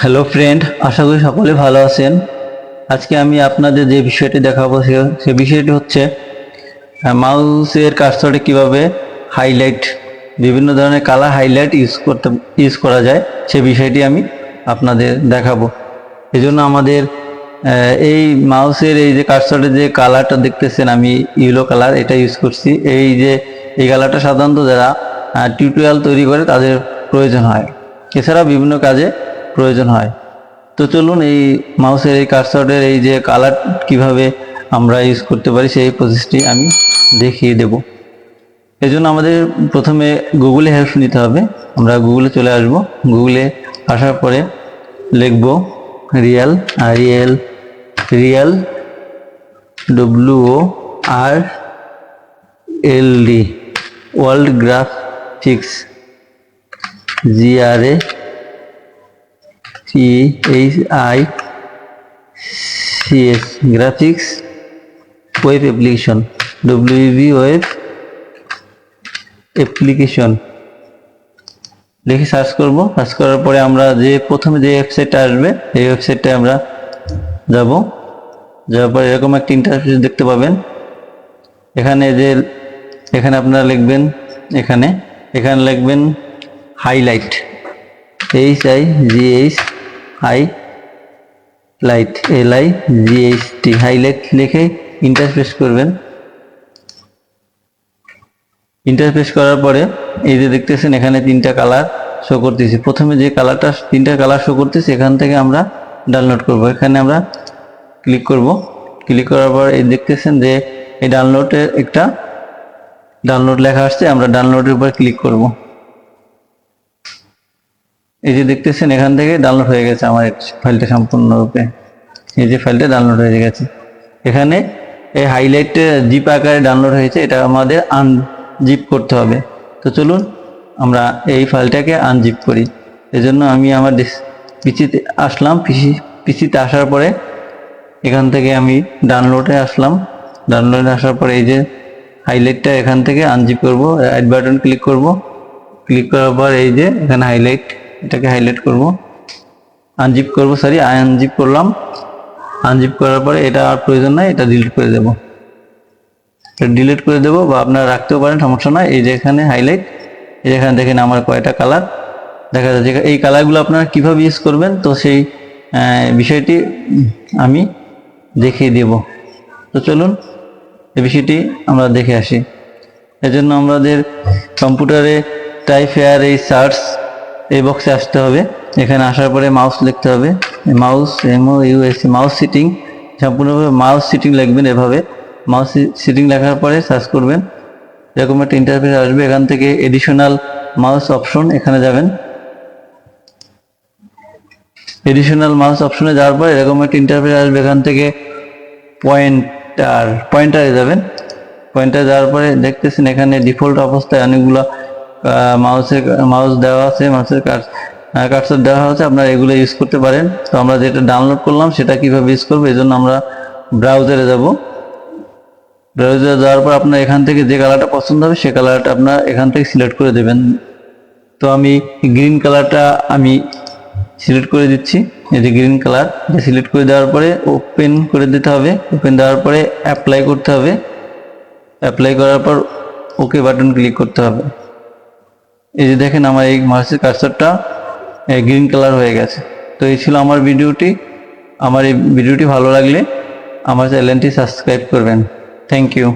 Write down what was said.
Hello friend আশা করি সকলে ভালো আছেন। আজকে আমি আপনাদের যে বিষয়টি দেখাবো, সে- বিষয়টি হচ্ছে মাউসের কার্সরে কীভাবে হাইলাইট বিভিন্ন ধরনের কালার হাইলাইট ইউজ করতে ইউজ করা যায়, সে বিষয়টি আমি আপনাদের দেখাবো। এই জন্য আমাদের এই মাউসের এই যে কার্সরের যে কালারটা দেখতেছেন, আমি ইয়েলো কালার এটা ইউজ করছি। এই যে, এই কালারটা সাধারণত যারা টিউটোরিয়াল তৈরি করে, তাদের প্রয়োজন হয়। এছাড়া বিভিন্ন কাজে প্রয়োজন হয়। তো চলুন এই মাউসের এই কার্সরের এই যে কালার কীভাবে আমরা ইউজ করতে পারি সেই প্রসেসটি আমি দেখিয়ে দেব। এই জন্য আমাদের প্রথমে গুগলে হেল্প নিতে হবে। আমরা গুগলে চলে আসব। গুগলে আসার পরে লিখব real R real real W R L D world graphics G R A C H I C S graphics web application WB web application লিখে সার্চ করব। সার্চ করার পরে আমরা যে প্রথমে যে ওয়েবসাইটটা আসবে, এই ওয়েবসাইটটায় আমরা যাব। যাওয়ার পরে এরকম একটা ইন্টারফেস দেখতে পাবেন। এখানে যে, এখানে আপনারা লিখবেন, এখানে এখানে লিখবেন highlight H I G H I light L I G H T highlight লিখে ইন্টারফেস করবেন। ইন্টারফেস করার পরে এই যে দেখতেছেন, এখানে তিনটা কালার শো করতেছি। প্রথমে যে কালারটা তিনটা কালার শো করতেছি, এখান থেকে আমরা ডাউনলোড করব। এখানে আমরা ক্লিক করব। ক্লিক করার পর এই দেখতেছেন যে এই ডাউনলোডের একটা ডাউনলোড লেখা আসছে, আমরা ডাউনলোডের উপর ক্লিক করব। এই যে দেখতেছেন, এখান থেকে ডাউনলোড হয়ে গেছে আমার ফাইলটা সম্পূর্ণরূপে। এই যে ফাইলটা ডাউনলোড হয়ে গেছে। এখানে এই হাইলাইট জিপ আকারে ডাউনলোড হয়েছে, এটা আমাদের আনজিপ করতে হবে। তো চলুন, আমরা এই ফাইলটাকে আনজিপ করি। এজন্য আমি আমার পিসিতে আসলাম, পিসি, পিসিতে আসার পরে এখান থেকে আমি ডাউনলোডে আসলাম। ডাউনলোডে আসার পরে এই যে হাইলাইটটা এখান থেকে আনজিপ করব রাইট বাটন ক্লিক করব। ক্লিক করার পর এই যে এখানে হাইলাইট এটাকে হাইলাইট করব। আনজিপ করব সরি আনজিপ করলাম। আনজিপ করার পরে এটা আর প্রয়োজন নাই, এটা ডিলিট করে দেব। এটা ডিলিট করে দেব বা আপনারা রাখতেও পারেন, সমস্যা নয় এই যে এখানে হাইলাইট এই যে এখানে দেখেন আমার কয়টা কালার দেখা যাচ্ছে এই কালারগুলো আপনারা কীভাবে ইউজ করবেন, তো সেই বিষয়টি আমি দেখিয়ে দেব। তো চলুন, এই বিষয়টি আমরা দেখে আসি। এজন্য আমাদের কম্পিউটারে টাইফেয়ার এই সার্চ এই বক্সে আসতে হবে। এখানে আসার পরে মাউস লিখতে হবে। Mouse M O U S C mouse setting সম্পূর্ণভাবে মাউস সিটিং লিখবেন এভাবে। মাউস সিটিং লেখার পরে সার্চ করবেন। এরকম একটা ইন্টারফেস আসবে। এখান থেকে এডিশনাল মাউস অপশন এখানে যাবেন। এডিশনাল মাউস অপশনে যাওয়ার পর এরকম একটা ইন্টারফেস আসবে এখান থেকে পয়েন্টার পয়েন্টারে যাবেন। পয়েন্টারে যাওয়ার পরে দেখতেছেন এখানে ডিফল্ট অবস্থায় অনেকগুলো মাউসের মাউস দেওয়া আছে মাউসের কার্সর দেওয়া আছে আপনারা এগুলো ইউজ করতে পারেন। তো আমরা যেটা ডাউনলোড করলাম, সেটা কীভাবে ইউজ করব এই জন্য আমরা ব্রাউজারে যাব। ব্রাউজারে যাওয়ার পর আপনার এখান থেকে যে কালারটা পছন্দ হবে, সে কালারটা আপনার এখান থেকে সিলেক্ট করে দেবেন। তো আমি গ্রিন কালারটা আমি সিলেক্ট করে দিচ্ছি। এই যে গ্রিন কালার সিলেক্ট করে দেওয়ার পরে ওপেন করে দিতে হবে। ওপেন দেওয়ার পরে অ্যাপ্লাই করতে হবে। অ্যাপ্লাই করার পর ওকে বাটন ক্লিক করতে হবে। এই যে দেখেন আমার এই মাসের কার্সারটা গ্রিন কালার হয়ে গেছে। তো এই ছিল আমার ভিডিওটি। আমার এই ভিডিওটি ভালো লাগলে আমার চ্যানেলটি সাবস্ক্রাইব করবেন। Thank you